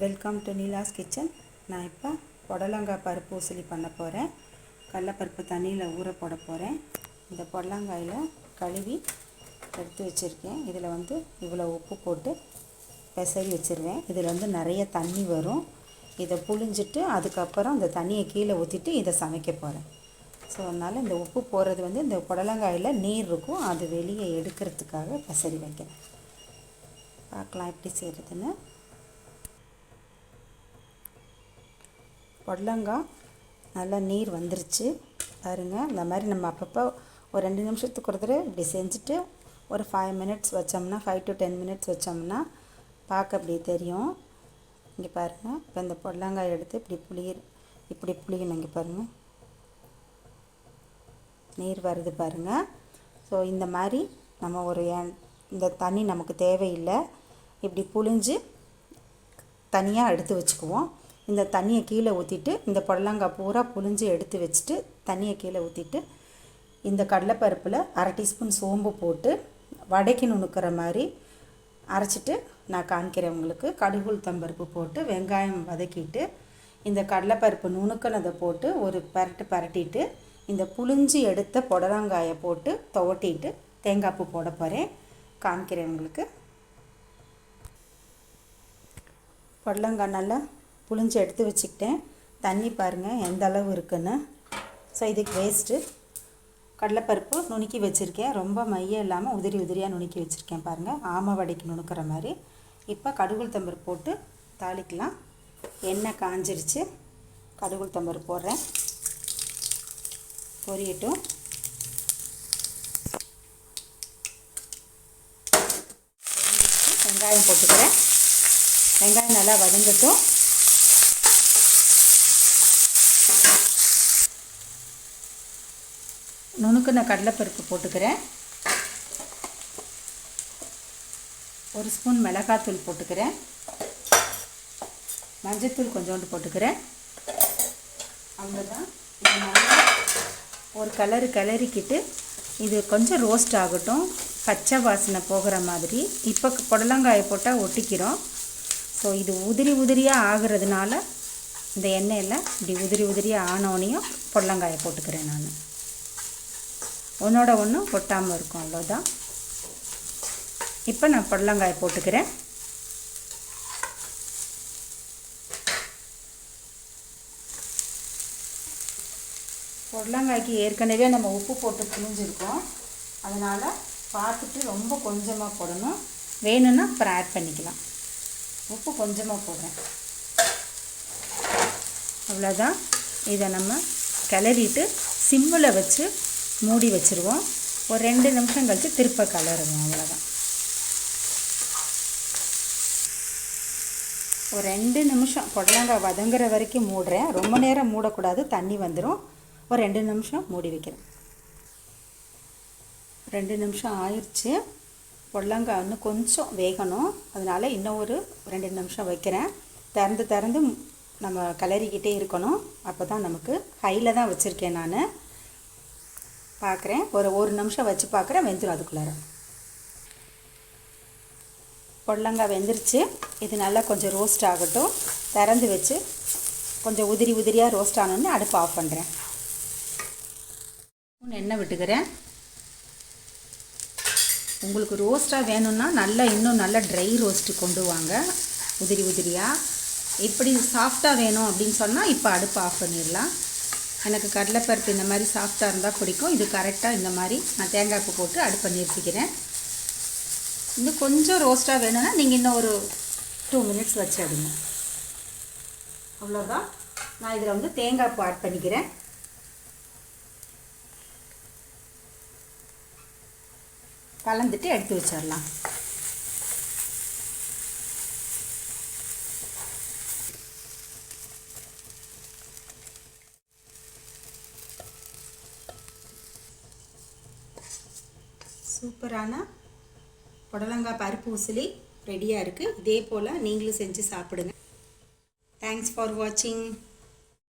Welcome to Neela's kitchen. நான் இப்போ புடலங்காய் பருப்பு உசிலி பண்ண போகிறேன் கடலப்பருப்பு தண்ணியில் ஊற போட போகிறேன் இந்த புடலங்காயில் கழுவி எடுத்து வச்சுருக்கேன். இதில் வந்து இவ்வளோ உப்பு போட்டு பெசரி வச்சுருவேன். இதில் வந்து நிறைய தண்ணி வரும். இதை புழிஞ்சிட்டு அதுக்கப்புறம் அந்த தண்ணியை கீழே ஊற்றிட்டு இதை சமைக்க போகிறேன் ஸோ அதனால் இந்த உப்பு போடுறது வந்து இந்த புடலங்காயில் நீர் இருக்கும். அது வெளியே எடுக்கிறதுக்காக பெசரி வைக்கிறேன். பார்க்கலாம் எப்படி செய்கிறதுன்னு புடலங்காய் நல்லா நீர் வந்துருச்சு. பாருங்கள் இந்த மாதிரி நம்ம அப்பப்போ ஒரு ரெண்டு நிமிஷத்துக்கு ஒரு தடவை இப்படி செஞ்சுட்டு ஒரு ஃபைவ் மினிட்ஸ் வச்சோம்னா ஃபைவ் டு டென் மினிட்ஸ் வச்சோம்னா பார்க்க அப்படி தெரியும். இங்கே பாருங்கள் இப்போ இந்த புடலங்காய் எடுத்து இப்படி புளிய இப்படி புளியணும் இங்கே பாருங்கள் நீர் வருது பாருங்கள் ஸோ இந்த மாதிரி நம்ம ஒரு ஏன் இந்த தண்ணி நமக்கு தேவையில்லை. இப்படி புழிஞ்சு தனியாக எடுத்து வச்சுக்குவோம். இந்த தண்ணியை கீழே ஊற்றிட்டு இந்த புடலங்காய் பூரா புழிஞ்சு எடுத்து வச்சுட்டு தண்ணியை கீழே ஊற்றிட்டு இந்த கடலைப்பருப்பில் அரை டீஸ்பூன் சோம்பு போட்டு வடைக்கு நுணுக்கிற மாதிரி அரைச்சிட்டு நான் காமிக்கிறேன் உங்களுக்கு. கடுகுள் தம்பருப்பு போட்டு வெங்காயம் வதக்கிட்டு இந்த கடலைப்பருப்பு நுணுக்கினதை போட்டு ஒரு பரட்டு பரட்டிட்டு இந்த புளிஞ்சி எடுத்த புடலங்காயை போட்டு துவட்டிட்டு தேங்காய் பூ போட போகிறேன் காமிக்கிறேன் உங்களுக்கு. புடலங்காய் நல்லா புளிஞ்சு எடுத்து வச்சுக்கிட்டேன். தண்ணி பாருங்கள் எந்த அளவு இருக்குன்னு. ஸோ இதுக்கு வேஸ்ட்டு கடலைப்பருப்பு நுணுக்கி வச்சுருக்கேன். ரொம்ப மையம் இல்லாமல் உதிரி உதிரியாக நுணுக்கி வச்சுருக்கேன் பாருங்கள் ஆமை வடைக்கு நுணுக்கிற மாதிரி. இப்போ கடுகுள் தம்பர் போட்டு தாளிக்கலாம். எண்ணெய் காஞ்சிருச்சு. கடுகுள் தம்பரு போடுறேன். பொரியட்டும். வெங்காயம் போட்டுக்கிறேன். வெங்காயம் நல்லா வதங்கட்டும். நுணுக்குன கடலைப்பருப்பு போட்டுக்கிறேன். ஒரு ஸ்பூன் மிளகாத்தூள் போட்டுக்கிறேன். மஞ்சத்தூள் கொஞ்சோண்டு போட்டுக்கிறேன். அவ்வளோதான் இது நல்லா ஒரு கலரு கிளறிக்கிட்டு இது கொஞ்சம் ரோஸ்ட் ஆகட்டும். பச்சை வாசனை போகிற மாதிரி. இப்போ புடலங்காயை போட்டால் ஒட்டிக்கிறோம். ஸோ இது உதிரி உதிரியாக ஆகிறதுனால இந்த எண்ணெயில் இப்படி உதிரி உதிரியாக ஆனோனையும் புடலங்காயை போட்டுக்கிறேன் நான். ஒன்றோட ஒன்று ஒட்டாமல் இருக்கும் அவ்வளோதான் இப்போ நான் புடலங்காயை போட்டுக்கிறேன். புடலங்காய்க்கு ஏற்கனவே நம்ம உப்பு போட்டு புளிஞ்சிருக்கோம் அதனால் பார்த்துட்டு ரொம்ப கொஞ்சமாக போடணும். வேணும்னா அப்புறம் ஆட் பண்ணிக்கலாம். உப்பு கொஞ்சமாக போடுறேன். அவ்வளோதான் இதை நம்ம கிளறிட்டு சிம்மில் வச்சு மூடி வச்சுருவோம். ஒரு ரெண்டு நிமிஷம் கழித்து திருப்ப கலருவோம் அவ்வளோதான் ஒரு ரெண்டு நிமிஷம் புடலங்காய் வதங்குற வரைக்கும் மூடுறேன். ரொம்ப நேரம் மூடக்கூடாது தண்ணி வந்துடும் ஒரு ரெண்டு நிமிஷம் மூடி வைக்கிறேன். ரெண்டு நிமிஷம் ஆயிடுச்சு புடலங்காய் இன்னும் கொஞ்சம் வேகணும். அதனால் இன்னும் ஒரு ரெண்டு நிமிஷம் வைக்கிறேன். திறந்து திறந்து நம்ம கிளறிக்கிட்டே இருக்கணும். அப்போ தான் நமக்கு ஹையில் தான் வச்சுருக்கேன் நான். பார்க்குறேன் ஒரு ஒரு நிமிஷம் வச்சு பார்க்குறேன் வெந்துடும் அதுக்குள்ளார. பொடலங்காய் வெந்துருச்சு. இது நல்லா கொஞ்சம் ரோஸ்ட் ஆகட்டும். திறந்து வச்சு கொஞ்சம் உதிரி உதிரியாக ரோஸ்ட் ஆனோடனே அடுப்பு ஆஃப் பண்ணுறேன் எண்ணெய் விட்டுக்கிறேன். உங்களுக்கு ரோஸ்ட்டாக வேணும்னா நல்லா இன்னும் நல்லா ட்ரை ரோஸ்ட்டு கொண்டு வாங்க. உதிரி உதிரியாக இப்படி சாஃப்டாக வேணும் அப்படின்னு சொன்னால் இப்போ அடுப்பு ஆஃப் பண்ணிடலாம். எனக்கு கடலைப்பருப்பு இந்த மாதிரி சாஃப்டாக இருந்தால் பிடிக்கும். இது கரெக்டாக இந்த மாதிரி நான் தேங்காய் பூ போட்டு அடுப்பை நிறுத்திக்கிறேன் இன்னும் கொஞ்சம் ரோஸ்ட்டாக வேணும்னா நீங்கள் இன்னும் ஒரு டூ மினிட்ஸ் வச்சிடுங்க அவ்வளோதான் நான் இதில் வந்து தேங்காய் பூ ஆட் பண்ணிக்கிறேன். கலந்துட்டு எடுத்து வச்சிடலாம். சூப்பரான புடலங்காய் பருப்பு உசிலி ரெடியாக இருக்குது இதே போல் நீங்களும் செஞ்சு சாப்பிடுங்க. தேங்க்ஸ் ஃபார் வாட்சிங்